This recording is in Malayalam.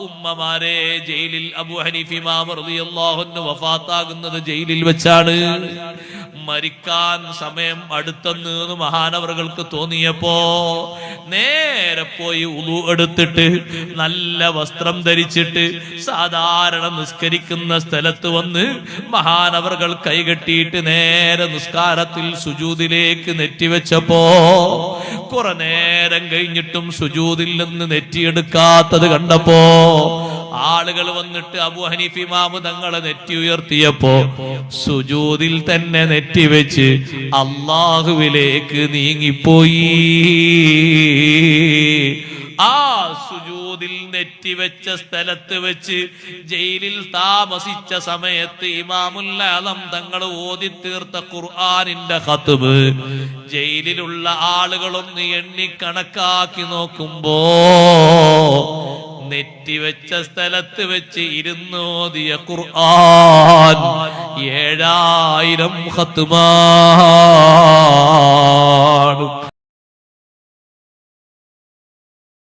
ഉമ്മമാരെ ജയിലിൽ അബു ഹനീഫിമാറിയാഹുന്ന് വഫാത്താകുന്നത് ജയിലിൽ വെച്ചാണ്. മരിക്കാൻ സമയം അടുത്തെന്ന് മഹാനവറുകൾക്ക് തോന്നിയപ്പോ നേരെ പോയി ഉളു എടുത്തിട്ട് നല്ല വസ്ത്രം ധരിച്ചിട്ട് സാധാരണ നിസ്കരിക്കുന്ന സ്ഥലത്ത് വന്ന് മഹാനവറുകൾ കൈകെട്ടിയിട്ട് നേരെ നിസ്കാരത്തിൽ സുജൂതിലേക്ക് നെറ്റിവെച്ചപ്പോ കുറെ നേരം കഴിഞ്ഞിട്ടും സുജൂതിൽ നിന്ന് നെറ്റിയെടുക്കാത്തത് കണ്ടപ്പോ ആളുകൾ വന്നിട്ട് അബു ഹനീഫി മാമു തങ്ങളെ നെറ്റി ഉയർത്തിയപ്പോ സുജൂതിൽ തന്നെ നെറ്റി വെച്ച് അള്ളാഹുവിലേക്ക് നീങ്ങിപ്പോയി. സുജൂതിൽ നെറ്റിവെച്ച സ്ഥലത്ത് വെച്ച് ജയിലിൽ താമസിച്ച സമയത്ത് ഇമാമുല്ലാലം തങ്ങൾ ഓതി തീർത്ത ഖുർആാനിന്റെ ഖത്തുബ് ജയിലിലുള്ള ആളുകളൊന്ന് എണ്ണി കണക്കാക്കി നോക്കുമ്പോ നെറ്റിവെച്ച സ്ഥലത്ത് വെച്ച് ഇരുന്നോതിയ ഖുർആൻ ഏഴായിരം ഖത്തുമാണ്